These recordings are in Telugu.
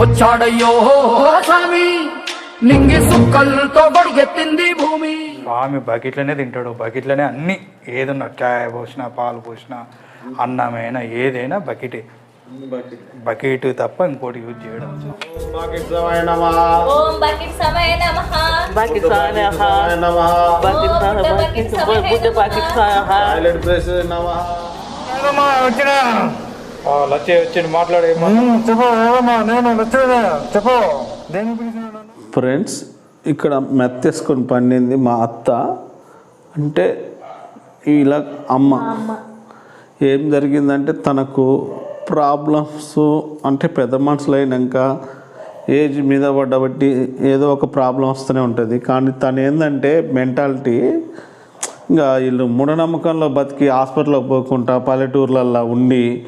వచ్చాడయ్యో స్వామి. నింగి సుక్కలతో గొడుగెత్తింది భూమి. స్వామి బకెట్లోనే తింటాడు. బకెట్లోనే అన్ని ఏదన్నా చాయ్ పోసినా పాలు పోసినా అన్నమైనా ఏదైనా బకెటే. బకెట్ తప్ప ఇంకోటి యూజ్ చేయడం. ఓం మాట్లాడే ఫ్రెండ్స్ ఇక్కడ మెత్తేసుకొని పండింది మా అత్త. అంటే ఇలా అమ్మ. ఏం జరిగిందంటే తనకు ప్రాబ్లమ్స్ అంటే పెద్ద మనుషులు అయినాక ఏజ్ మీద పడ్డబట్టి ఏదో ఒక ప్రాబ్లం వస్తూనే ఉంటుంది. కానీ తను ఏంటంటే మెంటాలిటీ ఇంకా వీళ్ళు మూఢనమ్మకంలో బతికి హాస్పిటల్కి పోకుండా పల్లెటూర్లల్లో ఉండి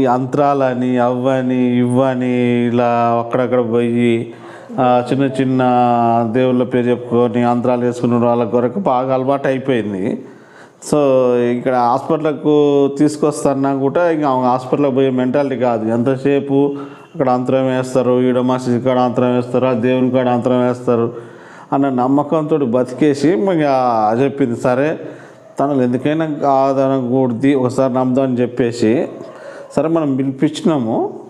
ఈ అంతరాలని అవ్వని ఇవ్వని ఇలా అక్కడక్కడ పోయి చిన్న చిన్న దేవుళ్ళ పేరు చెప్పుకొని అంతరాలు వేసుకున్న వాళ్ళ కొరకు బాగా అలవాటు అయిపోయింది. సో ఇక్కడ హాస్పిటల్కు తీసుకొస్తానా కూడా ఇంకా హాస్పిటల్కి పోయే మెంటాలిటీ కాదు. ఎంతసేపు అక్కడ అంతరం వేస్తారు? ఈడ మసీద్ కాడ అంతరం వేస్తారు? ఆ దేవుని కాడ అంతరం వేస్తారు? అన్న నమ్మకంతో బతికేసి ఇంకా చెప్పింది సరే తనలు ఎందుకైనా కాదనకూడదు. ఒకసారి నమ్ముదామని చెప్పేసి సరే మనం పిలిపించినాము.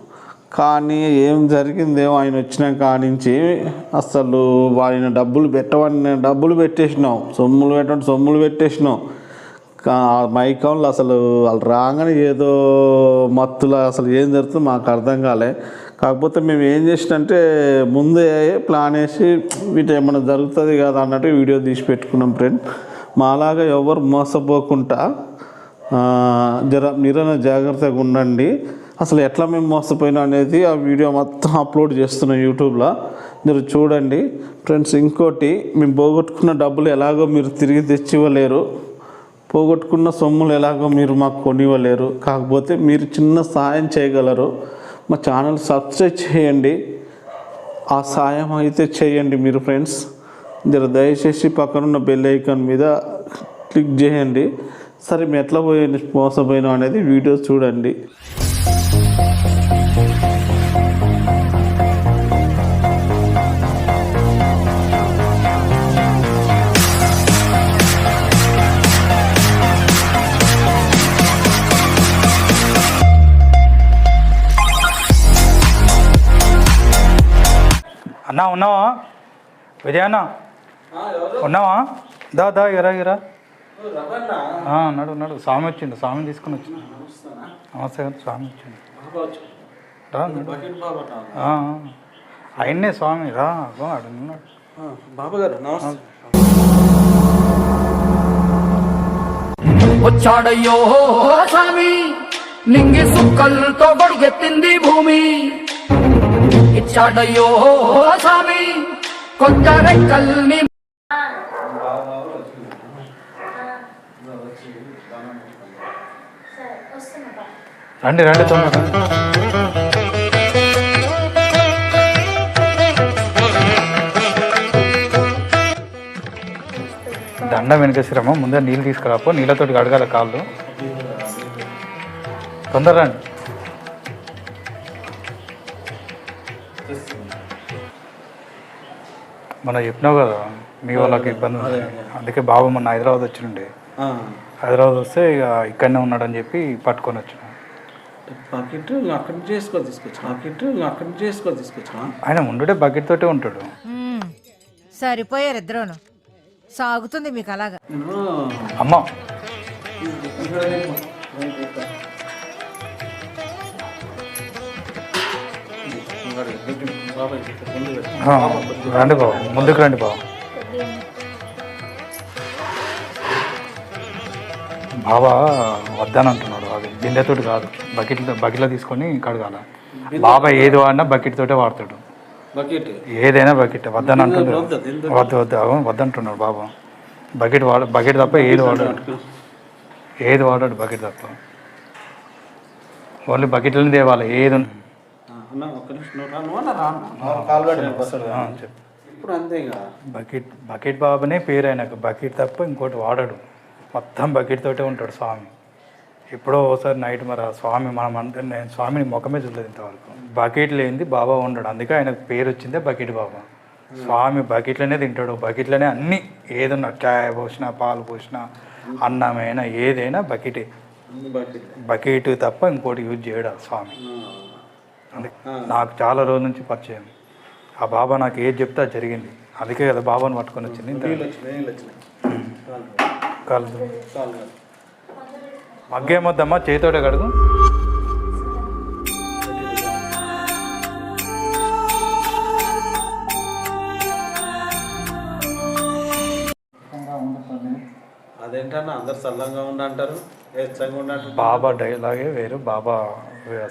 కానీ ఏం జరిగిందేమో ఆయన వచ్చినాక కానించి అసలు ఆయన డబ్బులు పెట్టవని డబ్బులు పెట్టేసినాం. సొమ్ములు పెట్టండి సొమ్ములు పెట్టేసినాం. కా- మైకంలో అసలు వాళ్ళు రాగానే ఏదో మత్తులో అసలు ఏం జరుగుతుందో మాకు అర్థం కాలే. కాకపోతే మేము ఏం చేసినంటే ముందే ప్లాన్ వేసి వీటి ఏమైనా జరుగుతుంది కదా అన్నట్టు వీడియో తీసి పెట్టుకున్నాం ఫ్రెండ్. మాలాగా ఎవరు మోసపోకుండా జర నిరన జాగ్రత్తగా ఉండండి. అసలు ఎట్లా మేము మోసపోయినా అనేది ఆ వీడియో మొత్తం అప్లోడ్ చేస్తున్నాం యూట్యూబ్లో. మీరు చూడండి. ఫ్రెండ్స్ ఇంకోటి మేము పోగొట్టుకున్న డబ్బులు ఎలాగో మీరు తిరిగి తెచ్చి ఇవ్వలేరు పోగొట్టుకున్న సొమ్ములు ఎలాగో మీరు మాకు కొనివ్వలేరు. కాకపోతే మీరు చిన్న సాయం చేయగలరు. మా ఛానల్ సబ్స్క్రైబ్ చేయండి. ఆ సాయం అయితే చేయండి మీరు ఫ్రెండ్స్. జర దయచేసి పక్కనున్న బెల్ ఐకాన్ మీద క్లిక్ చేయండి. సరే మేము ఎట్లా పోయి మోసపోయినాం అనేది వీడియో చూడండి. అన్నా ఉన్నావా? విజయ అన్న ఉన్నావా? దా దా ఇరా ఇరా. నడు నడు. స్వామి వచ్చిండు. స్వామిని తీసుకుని వచ్చిండు నమస్తే గారు స్వామి వచ్చిండు. రా నడు. ఆయన్నే స్వామి. రా ఉన్నాడు బాబు గారు నమస్తే. వచ్చాడయ్యో స్వామి నింగి సుక్కలతో గొడుగెత్తింది భూమి. ఇచ్చాడయ్యో స్వామి కొత్త రెక్కల్ని రండి రండి తొందర దండ వెనకేసిరమ్మా ముందే నీళ్ళు తీసుకురాపో నీళ్ళతోటి కడగాల కాళ్ళు. తొందర రండి. మన చెప్పినావు కదా మీ వాళ్ళకి ఇబ్బంది ఉంది. అందుకే బాబు మొన్న హైదరాబాద్ వచ్చిండే. హైదరాబాద్ వస్తే ఇక ఇక్కడనే ఉన్నాడని చెప్పి పట్టుకొని వచ్చిన పాకెట్ అక్కడి నుంచి చేసుకొని తీసుకొచ్చిన పాకెట్ అక్కడి నుంచి చేసుకొని తీసుకొచ్చిన ఆయన ఉండుడే బకెట్ తోటే ఉంటాడు. మ్మ్. సరిపోయారు ఇద్దరును. సాగుతుంది మీకు అలాగా. అమ్మ. ఆ, రండి బాబు ముందుకు రండి బాబు. బాబా వద్దని అది బిందెతోటి కాదు. బకెట్ బకెట్లో తీసుకొని కడగాల. బాబా ఏది వాడినా బకెట్ తోటే వాడతాడు. బకెట్? ఏదైనా బకెట్. వద్దని అంటున్నాడు వద్దు వద్దు. వద్దంటున్నాడు బాబా. బకెట్ వాడ బకెట్ తప్ప ఏది వాడాడు. ఏది వాడాడు బకెట్ తప్ప. ఓన్లీ బకెట్లని తేవాలి ఏది బకెట్ బకెట్ బాబునే పేరు ఆయనకు బకెట్ తప్ప ఇంకోటి వాడడు. మొత్తం బకెట్ తోటే ఉంటాడు స్వామి. ఎప్పుడో ఒకసారి నైట్ మరి ఆ స్వామి మనం అంటే నేను స్వామిని ముఖమే చూడలేదు ఇంతవరకు. బకెట్ లేనిది బాబా ఉండడు. అందుకే ఆయనకు పేరు వచ్చిందే బకెట్ బాబా. స్వామి బకెట్లోనే తింటాడు. బకెట్లోనే అన్ని ఏదన్నా చాయ్ పోసినా పాలు పోసినా అన్నమైనా ఏదైనా బకెటే. బకెట్. తప్ప ఇంకోటి యూజ్ చేయడు స్వామి? అందుకే నాకు చాలా రోజుల నుంచి పరిచయం. ఆ బాబా నాకు ఏది చెప్తే అది జరిగింది. అందుకే కదా బాబాని పట్టుకొని వచ్చింది. కలదు మగ్గేమొద్దమ్మా చేతోటే కడుగు. అదేంటన్నా అందరు చల్లంగా ఉండంటారు బాబా డైలాగే వేరు బాబా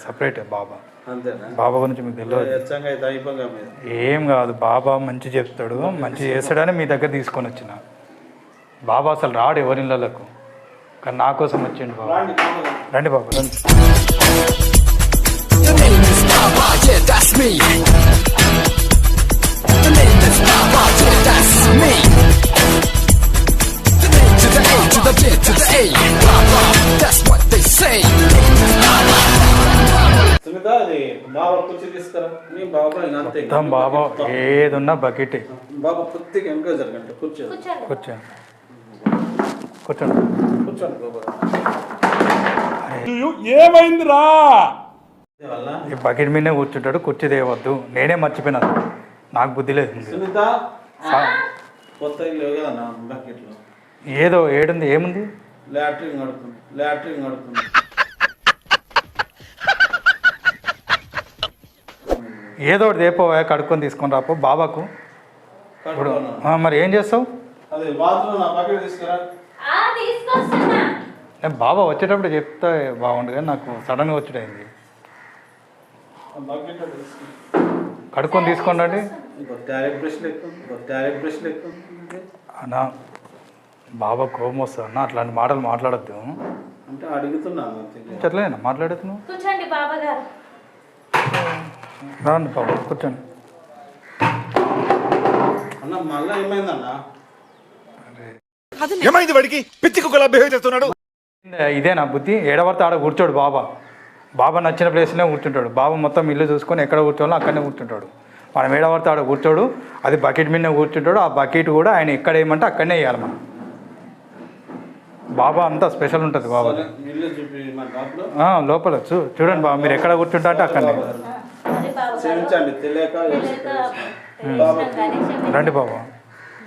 సపరేట్ బాబా. అంతేనా? బాబా గురించి మీకు తెలియదు. ఏం కాదు బాబా మంచి చెప్తాడు మంచి చేస్తాడని మీ దగ్గర తీసుకొని వచ్చిన. బాబా అసలు రాడు ఎవరి ఇళ్ళకు కానీ నా కోసం వచ్చిండు బాబు. రండి బాబు రండి. బాబా ఏదున్నా బకెట్. బాబా పుత్తికి ఎంకరేజ్ కూర్చో బాబా వల్ల ఈ బకెట్ మీదనే కూర్చుంటాడు కుర్చీ తేవద్దు నేనే మర్చిపోయినా. నాకు బుద్ధి లేదు. ఏదో ఏడుంది ఏముంది? లాట్రిన్ లాట్రిన్ ఏదో ఒకటి దేపోవా కడుక్కొని తీసుకొని రాపో బాబాకు. ఇప్పుడు మరి ఏం చేస్తావు? నేను బాబా వచ్చేటప్పుడు చెప్తే బాగుండు కానీ నాకు సడన్గా వచ్చేటైంది. కడుక్కొని తీసుకోండి అండి. అన్న బాబా కోపం వస్తుంది అన్న అట్లాంటి మాటలు మాట్లాడద్దు. అంటే అడుగుతున్నాను మాట్లాడుతున్నావు? కూర్చోండి బాబా గారు. రండి బాబా కూర్చోండి. అన్న మళ్ళీ ఏమైందన్నా? ఏమైంది వాడికి? పిచ్చి కుక్కలా బిహేవ్ చేస్తున్నాడు. ఇదే నా బుద్ధి. ఏడవడితే ఆడ కూర్చోడు బాబా. బాబా నచ్చిన ప్లేస్లోనే కూర్చుంటాడు. బాబా మొత్తం ఇల్లు చూసుకొని ఎక్కడ కూర్చోవాలో అక్కడనే కూర్చుంటాడు. మనం ఏడవడితే ఆడ కూర్చోడు అది బకెట్ మీదనే కూర్చుంటాడు. ఆ బకెట్ కూడా ఆయన ఎక్కడ వేయమంటే అక్కడనే వేయాలి మనం. బాబా అంతా స్పెషల్ ఉంటుంది బాబా. ఇల్లు చూపి మన అప్పుడు ఆ, లోపల చూ చూడండి బాబా మీరు ఎక్కడ కూర్చుంటా అంటే అక్కడనే. రండి బాబా.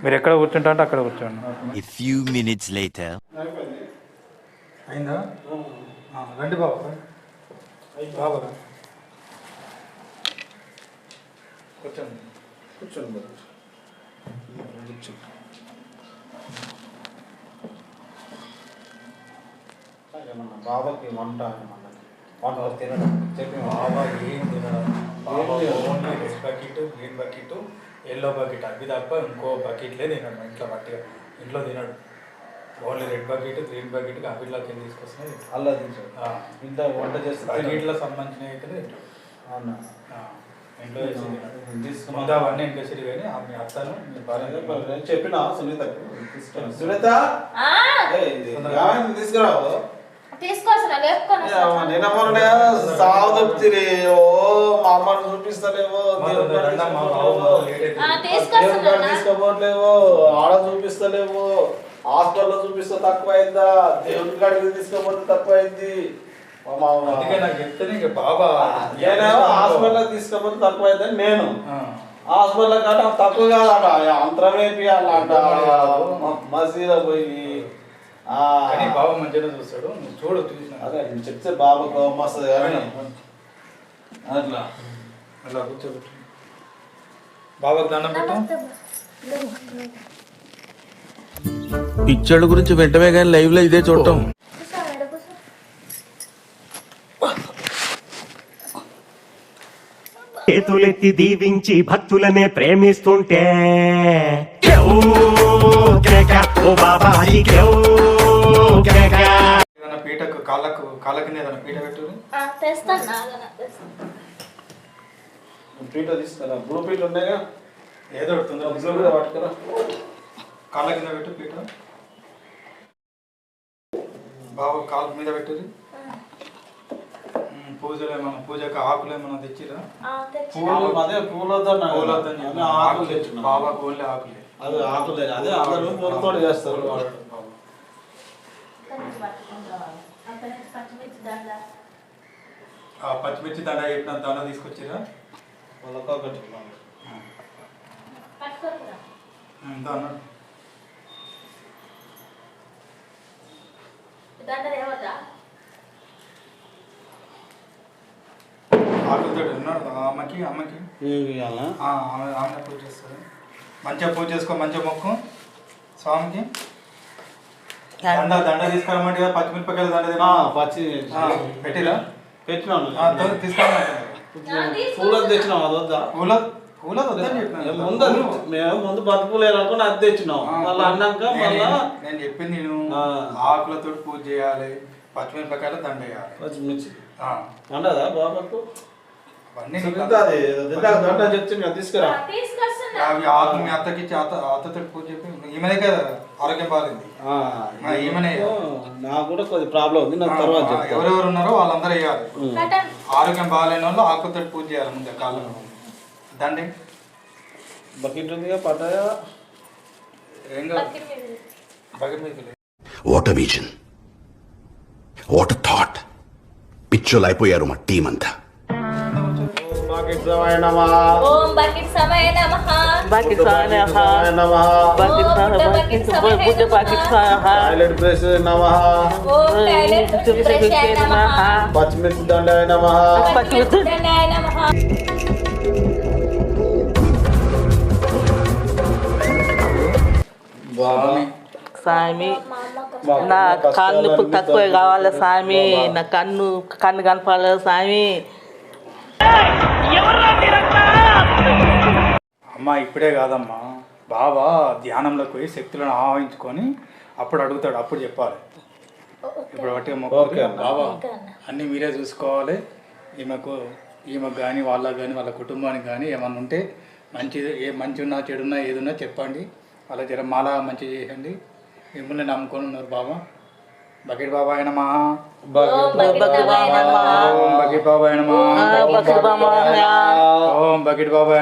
మీరు ఎక్కడ కూర్చుంటా అంటే అక్కడ కూర్చోండి. A few minutes later. అయిందా? రండి బాబా. బాబా కూర్చోండి. కూర్చోండి బాబు. కూర్చోండి ఏమన్నా బాబాకి వంట ఏమన్నా? వంట తినడం. చెప్పి బాబా ఏం తినడం? బాబా only red bucket green bucket yellow bucket అవి తప్ప ఇంకో బకెట్లే తినడు మా ఇంట్లో బట్టిగా ఇంట్లో తినడు. Only red bucket green bucket అవిట్లోకి వెళ్ళి తీసుకొస్తున్నాయి. అల్లా తింటాడు. ఇంట్లో వంట చేస్తే. బకెట్లో సంబంధించినవి అయితే తింటాడు. అవునా? ఇంట్లో. తీసుకున్నా. అవన్నీ ఇంకేసరి కానీ ఆ మీ అత్తను మీ భార్య నేను చెప్పిన సునీత? సునీత. తీసుకురావు? తీసుకొస్తున్నా లేపుకొని వస్తున్నా. నిన్న మొన్న సాగు తప్పితే ఓ మా అమ్మని చూపిస్తలేవో తీసుకోపోవట్లేవో, ఆడ చూపిస్తలేవు హాస్పిటల్లో చూపిస్తే తక్కువ అయిందా దేవుని కాడికి తీసుకోపోతే తక్కువ అయింది బాబా నేనేమో హాస్పిటల్ తీసుకోపోతే తక్కువ అయిందని నేను. హాస్పిటల్ కాట తక్కువ కాదట. అంతరం వేపియాలంట మసీద పోయి కానీ బాబా మంచిగా చూస్తాడు. నువ్వు చూడు చూసిన. అదే నేను చెప్తే బాబా కోపం వస్తుంది కానీ అట్లా. అలా కూర్చోబెట్టు. బాబాకు దండం పెట్టు. నమస్తే బా. పిచ్చోళ్ళ గురించి వెంటనే కానీ లైవ్లో ఇదే చూడటం. చేతులెత్తి దీవించి భక్తులనే ప్రేమిస్తుంటే. ఓ బాబా. ఏదైనా పీటకు కాళ్ళకు కాళ్ళ కింద ఏదైనా పీట పెట్టు పీట తీసుకురా? బ్లూ పీట ఉన్నాయిగా. ఏదో ఒకటి తొందరగా బ్లూ. పీట పట్టుకురా. కాళ్ళ కింద పెట్టు పీట. బాబా కాళ్ళ మీద పెట్టు పూజలు ఏమన్నా పూజకి ఆకులు ఏమన్నా తెచ్చిరా? ఆ, తెచ్చి పూలు అదే పూలతో పూలతోని. అదే ఆకులు తెచ్చుకున్నాం బాబాకు ఓన్లీ ఆకులే. అది ఆకులే. అదే అందరూ పూలతో చేస్తారు. అక్కడి నుంచి పట్టుకొని రావాలి. అక్కడి నుంచి పచ్చిమిర్చి దండ ఆ పచ్చిమిర్చి దండ చెప్పిన దండ తీసుకొచ్చిరా? అమ్మకి అమ్మకి? ఆమె పూజ చేస్తారు మంచిగా పూజ చేసుకో మంచిగా మొక్కు. స్వామికి? దండ. దండ తీసుకురమ్మంటే పచ్చిమిరపకాయల దండ. పచ్చి ఆ, పెట్టిరా? పూలకు తెచ్చినాం అది వద్దా? వద్దని ముందు మేము ముందు అనుకుని అది తెచ్చినాం మళ్ళీ అన్నాక మళ్ళా నేను చెప్పింది నేను. ఆకులతో పూజ చేయాలి పచ్చిమిరపకాయల దండ వేయాలి. పచ్చిమిర్చి. ఆ, ఉండదా బాబాకు? తీసుకురా. మీ అత్తకి ఇచ్చి అత్త అత్తతో పూజ చెప్పి ఈమెనే కదా ఆరోగ్యం బాగాలేదు ఈమెనే. నాకు కూడా కొద్ది ప్రాబ్లం ఉంది నాకు తర్వాత ఎవరెవరు ఉన్నారో వాళ్ళందరూ వేయాలి ఆరోగ్యం బాగాలేని వాళ్ళు ఆకులతో పూజ చేయాలి ముందే కాళ్ళు దండి. బకెట్ ఉందిగా పడ్డాయా? ఏం కాదు. పక్కన మీద బకెట్ మీదకి లే. వాట్ విజన్ వాట్ థాట్ పిచ్చోలు అయిపోయారు మా టీం అంతా. బకెట్ సమయ నమః. ఓం బకెట్ సమయ నమః. బాకి సానే హా నమః. బుద్ధ నమః. ఓం టైలెట్ బ్రష్ నమః. పచ్చిమిర్చి దండ నమః. పచ్చిమిర్చి దండాయ నమః. స్వామి నా కన్ను ఇప్పుడు తక్కువ కావాలి స్వామి నా కన్ను కన్ను కనపడాలి స్వామి అమ్మ ఇప్పుడే కాదమ్మా. బాబా ధ్యానంలోకి పోయి శక్తులను ఆహ్వానించుకొని అప్పుడు అడుగుతాడు అప్పుడు చెప్పాలి. ఇప్పుడు మొక్క బాబా అన్నీ. మీరే చూసుకోవాలి. ఈమెకు ఈమెకు కానీ వాళ్ళకి కానీ వాళ్ళ కుటుంబానికి కానీ ఏమన్నా ఉంటే మంచిది ఏ మంచి ఉన్నా చెడున్నా ఏదున్నా చెప్పండి. వాళ్ళ జర మాల మంచి చేయండి. మిమ్మల్ని నమ్ముకొని ఉన్నారు బాబా బకెట్ ఓం బకెట్ సమయ నమః. ఓం బకెట్ బాబా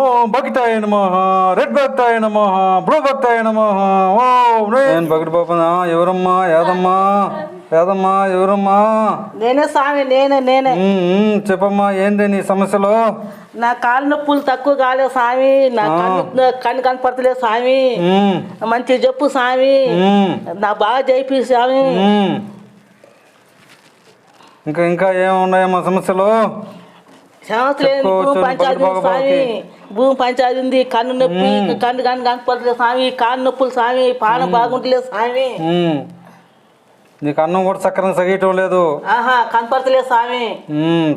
ఓ భక్తాయ నమః. రెడ్ భక్తాయ నమః. బ్లూ భక్తాయ నమః. ఓం హ్రీం నేను బకెట్ బాబా ఎవరమ్మా? యాదమ్మా? యాదమ్మా ఎవరమ్మా? నేనే స్వామి నేనే నేనే. చెప్పమ్మా ఏంది నీ సమస్యలో? నా కాలు నొప్పులు తక్కువ కాలేదు స్వామి. నా కన్ను కనపడతలేదు స్వామి. మంచి చెప్పు స్వామి. నా బాగా చేయి స్వామి. ఇంకా ఇంకా ఏమున్నాయమ్మా సమస్యలు? భూమి పంచాయతీ ఉంది కన్ను నొప్పి కన్ను కన్ను కనపడలేదు స్వామి. కాళ్ళు నొప్పులు స్వామి. పానం బాగుంటలేదు స్వామి. నీకు అన్నం కూడా సక్రంగా సగేయటం లేదు. ఆహా కనపడతలేదు స్వామి.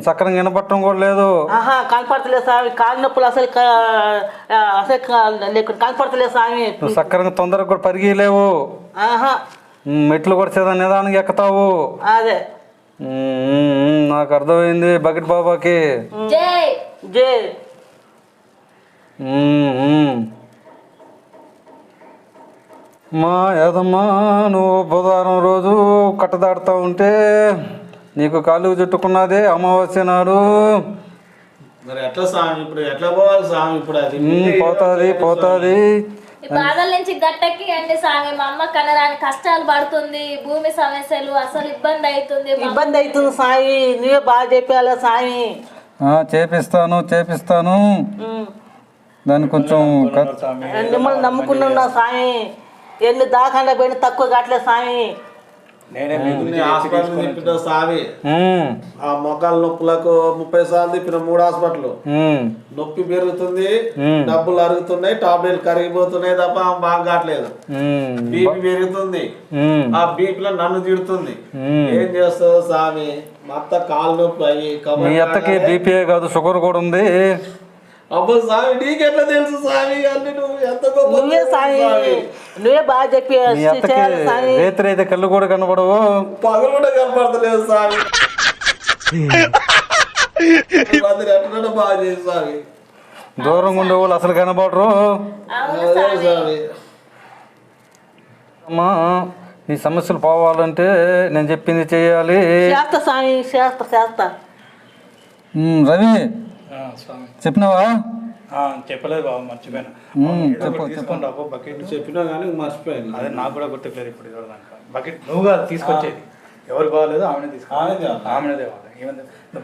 సక్రంగా వినపట్టడం కూడా లేదు. ఆహా కనపడతలేదు స్వామి. కాళ్ళు నొప్పులు అసలు అసలు క- లేకుండా కనపడతలేదు స్వామి. నువ్వు సక్రంగా తొందరగా కూడా ఉమ్, మెట్లు కూడా చేదా నిదానంగా ఎక్కుతావు. అదే. నాకు అర్థమైంది బకెట్ బాబాకి. జై. జై. మా యాదమ్మా నువ్వు బుధవారం రోజు కట్టదాడుతూ ఉంటే నీకు కాలు చుట్టుకున్నదే అమావాస్య నాడు. మరి ఎట్లా స్వామి ఇప్పుడు? ఎట్లా పోవాలి స్వామి ఇప్పుడు అది? పోతాది పోతాది. ఈ బాధల నుంచి గట్టెక్కి అండి స్వామి మా అమ్మ కనరాని కష్టాలు పడుతుంది భూమి సమస్యలు అసలు ఇబ్బంది అవుతుంది. ఇబ్బంది అవుతుంది స్వామి నువ్వే బాగా చెప్పాలా ఆ, చేపిస్తాను చేపిస్తాను. దాన్ని కొంచెం మిమ్మల్ని నమ్ముకున్నా స్వామి. ఎన్ని దాకా పోయిన తక్కువ కావట్లేదు స్వామి. ఆ. మొక్కల నొప్పులకు ముప్పై సార్లు తిప్పిన మూడు హాస్పిటల్. నొప్పి పెరుగుతుంది. డబ్బులు అరుగుతున్నాయి టాబ్లెట్లు కరిగిపోతున్నాయి తప్ప బాగా కావట్లేదు. బీపీ పెరుగుతుంది. ఆ. బీపీలో నన్ను తిడుతుంది. ఏం చేస్తావు స్వామి మా అత్త కాలు నొప్పి అయ్యి మీ కబడ్డీ అత్తకి. బీపీఏ కాదు షుగర్ కూడా ఉంది. అబ్బో స్వామి నీకెట్లా తెలుసు స్వామి అన్ని నువ్వు నువ్వే స్వామి నువ్వే బాగా చెప్పి మీ అత్తకి చేయాలి స్వామి రేత్రి అయితే కళ్ళు కూడా కనబడవు. పగలు కూడా కనపడతలేదు బాగా చేసి స్వామి దూరంగా ఉండే వాళ్ళు అసలు కనబడరు. అమ్మా నీ సమస్యలు పోవాలంటే నేను చెప్పింది చేయాలి. చేస్తా స్వామి చేస్తా చేస్తా. ఉమ్, రవి చెప్పినావా? చెప్పలేదు బాబు మర్చిపోయాను. బకెట్ చెప్పినా కానీ మర్చిపోయాను. అదే నాకు కూడా గుర్తులేదు ఇప్పుడు బకెట్ నువ్వు కాదు తీసుకొచ్చేది. ఎవరు బాగాలేదు ఆమెనే తీసుకో ఆమెదే. ఆమెనే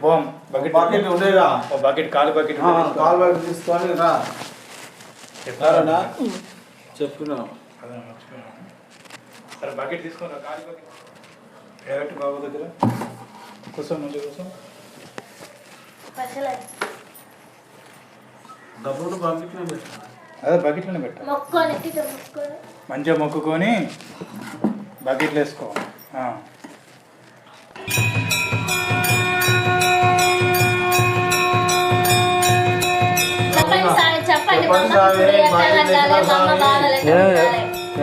పోం బకెట్ బకెట్ బకెట్ కాలు బకెట్ కాల్ బ్యాగ్ తీసుకొని రా. చెప్పారా? చెప్పినా అదే మర్చిపోయాను. సరే బకెట్ తీసుకొని రా కాలు బకెట్ డైరెక్ట్ బాబు దగ్గర. కూర్చో మంచిగా కూర్చో పచ్చలే. డబ్బులు పంపించిన పెట్టినా అదే బకెట్లోనే పెట్టా మొక్కొని ఇట్లా మొక్కొని మంచిగా మొక్కుకొని బకెట్లు వేసుకో.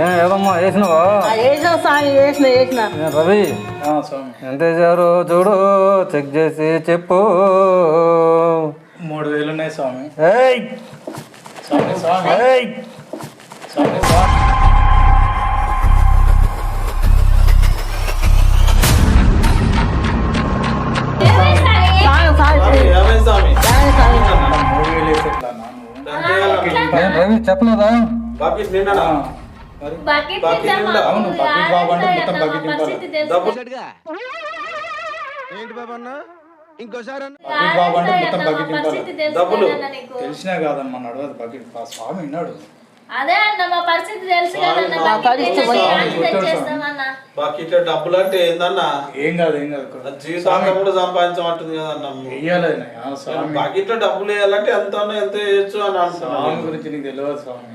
ఏదమ్మా వేసినావా? రవి. ఆ, స్వామి. ఎంత వేసారు చూడు చెక్ చేసి చెప్పు. మూడు వేలు ఉన్నాయి స్వామి ఏయ్! స్వామి స్వామి. ఏయ్ స్వామి. స్వామి. రవి చెప్పలేదా? బకెట్ నిండా బకెట్ నిండా నిండా. అవును, బకెట్ బాబు అంటే మొత్తం బకెట్ కదా. ఏంటి బాబు అన్న? ఇంకోసారి డబ్బులు. తెలిసినా నడవదు బకెట్. స్వామి విన్నాడు అదే అన్న మా పరిస్థితి తెలుసు కదన్న బకెట్ డబ్బులు అంటే ఏందన్నా? ఏం కాదు ఏం కాదు. కూడా సంపాదించమంటుంది కదన్నా బకెట్ డబ్బులు వేయాలంటే ఎంత ఎంత వేయచ్చు అని స్వామి అంటున్నాను గురించి నీకు తెలియదు స్వామి.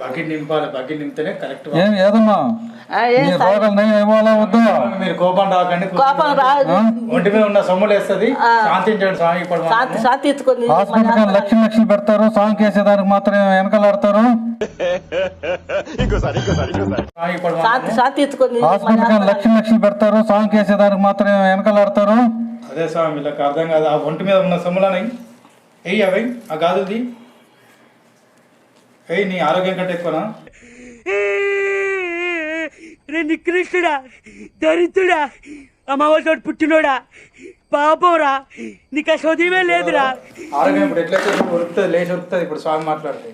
బకెట్ నింపాలి బకెట్ నింపితేనే కరెక్ట్ ఏం ఏదమ్మా నయం ఇవ్వాలా వద్దా? మీరు కోపం రాకండి కోపం రాదు. ఒంటి మీద ఉన్న సొమ్ములు వేస్తుంది. శాంతించండి స్వామి ఇప్పుడు శాంతి శాంతి ఎత్తుకొని హాస్పిటల్ కానీ లక్షలు లక్షలు పెడతారు సాంగ్ కేసేదానికి మాత్రం వెనకలాడతారు? హాస్పిటల్ కానీ లక్షలు లక్షలు పెడతారు సాంగ్ కేసేదానికి మాత్రం వెనకలాడతారు? అదే స్వామి వీళ్ళకి అర్థం కాదు. ఆ ఒంటి మీద ఉన్న సొమ్ములని వెయ్యి అవి ఆ గాజులది వెయ్యి నీ ఆరోగ్యం కంటే ఎక్కువనా? రే నికృష్టుడా దరిద్రుడా అమ్మవారి పుట్టినోడా పాపంరా నీకు ఆ చదివే లేదురా. ఆరోగ్యం ఇప్పుడు ఎట్లయితే ఉరుకుతుంది లేచి ఉరుకుతుంది ఇప్పుడు స్వామి మాట్లాడితే.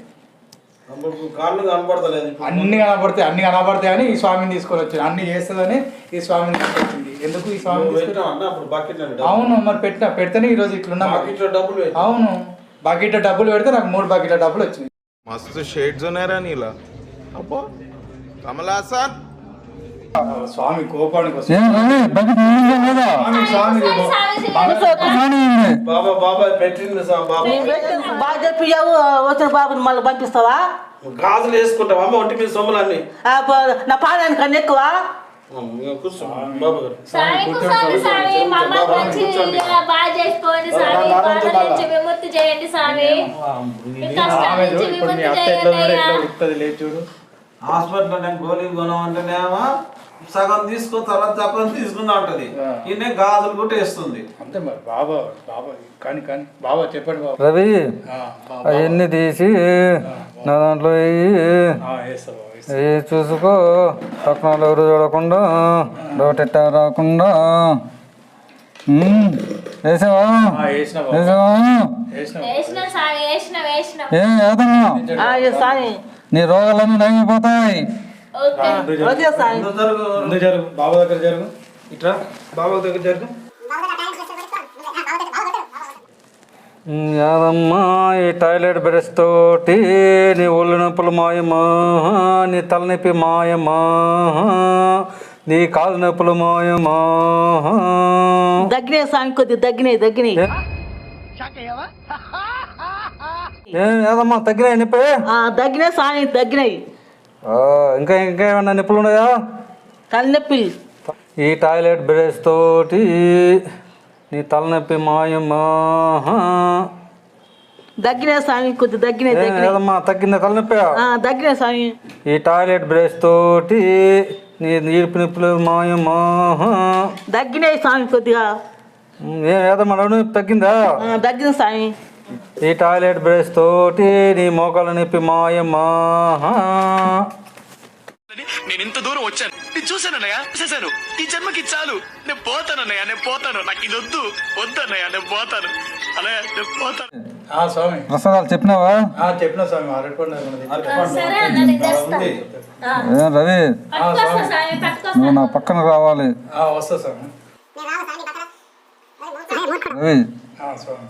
కాళ్ళు కనపడతలేదు ఇప్పుడు. అన్ని కనబడతాయి అన్ని కనబడతాయి అని ఈ స్వామిని తీసుకొని వచ్చింది అన్ని చేస్తుందని ఈ స్వామిని తీసుకొచ్చింది ఎందుకు ఈ స్వామిని నువ్వు తీసుకొచ్చింది? పెట్టినావు అన్న? అప్పుడు బకెట్ నిండా. అవును మరి పెట్టిన పెడితేనే ఈ రోజు ఇట్లున్నా. డబ్బులు అవును. బకెట్ డబ్బులు పెడితే నాకు మూడు బకెట్ల డబ్బులు మస్తు షేడ్స్ ఉన్నాయరా నీలా. అబ్బో కమలాసన్ స్వామి కోపానికి వస్తుంది స్వామి స్వామి. బాబా బాబా పెట్టింది సా- బాబా. నీ వ్యక్తి బాగా చెప్పియావు వచ్చిన బాబుని మళ్ళీ పంపిస్తావా? గాజులు వేసుకుంటావా? అమ్మ ఒంటి మీద సొమ్ములన్నీ. ఆ, ప- నా పాదానికి ఎక్కువ. బాబా గారు. హాస్పిటల్ నేను గోళీ కొనమంటేనేమో సగం తీసుకో తర్వాత చెప్పని తీసుకుందా ఉంటది ఈయన గాజులు కూడా వేస్తుంది. అంతే మరి బాబా బాబా కానీ కానీ బాబా చెప్పండి బాబా. రవి ఆ, బాబా. అవన్నీ తీసి నా దాంట్లో వేయి. వేస్తా వేయి చూసుకో పక్కన ఎవరు చూడకుండా డోటెట్ట రాకుండా. వేసావా? వేసావా? ఏం ఏ నీ రోగాలన్నీ నయమైపోతాయి జరుగు. బాబా దగ్గర జరుగు. ఇట్రా. బాబా దగ్గర జరుగు. యాదమ్మా ఈ టాయిలెట్ బ్రష్ తోటి నీ ఒళ్ళు నొప్పులు మాయమా? నీ తలనొప్పి మాయమా? నీ కాలు నొప్పులు మాయమా? దగ్గరే స్వామి కొద్ది దగ్గరే దగ్గరే. ఏం? యాదమ్మా తగ్గినాయి నొప్పి? స్వామి దగ్గరే ఆ, ఇంకా ఇంకా ఏమన్నా నొప్పులు ఉన్నాయా? తలనొప్పి. ఈ టాయిలెట్ బ్రష్ తోటి నీ తలనొప్పి మాయమా దగ్గరే స్వామి కొద్ది దగ్గరే యాదమ్మా తగ్గిందా తలనొప్పి? ఆ, దగ్గరే స్వామి. ఈ టాయిలెట్ బ్రష్ తోటి నీ నీరు నొప్పులు మాయమా దగ్గరే స్వామి కొద్దిగా. ఏం ఏదమ్మా నొప్పి తగ్గిందా? ఆ, దగ్గర స్వామి. ఈ టాయిలెట్ బ్రష్ తోటి నీ మోకాలు నొప్పి మాయమా నేను ఇంత దూరం వచ్చాను. నేను చూశానన్నయ్య చూసేశాను ఈ జన్మకి చాలు. నేను పోతానన్నయ్య నేను పోతాను. నాకు ఇది వద్దు. వద్దన్నయ్య నేను పోతాను. అన్నయ్య నేను పోతాను. ఆ, స్వామి. ప్రసాదాలు చెప్పినావా? ఆ, చెప్పిన స్వామి. అరటిపండు ఏమన్నా సరే అన్న నేను తెస్తా. ఆ, ఏం రవి. పట్టుకొస్తా పట్టుకొస్తా నువ్వు నా పక్కన రావాలి. ఆ, వస్తా స్వామి. రవి. ఆ, స్వామి.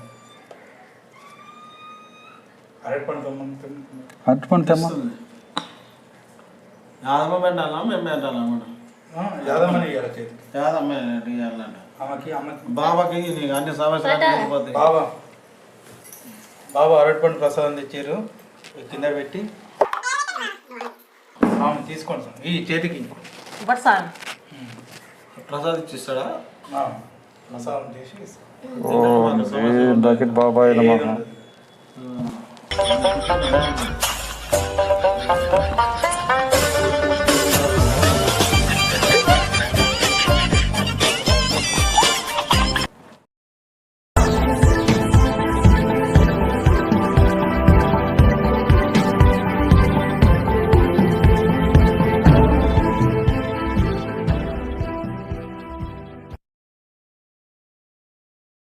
అరటిపండు అట్టుపండి తెమ్మ యాదమ్మ పెట్టాలా మేము పెట్టాలా ఆ, యాదమ్మని యాదమ్మ ఇవ్వాలంట ఆమెకి అమ్మకి బాబాకి నీకు అన్ని సమస్యలు. బాబా. బాబా అరటిపండు ప్రసాదం తెచ్చారు కింద పెట్టి. స్వామి తీసుకోండి స్వామి ఈ చేతికి. బట్ ప్రసాద్ ఇచ్చిస్తాడా? ఆ, ప్రసాదం బకెట్ బాబాయ్ నమః.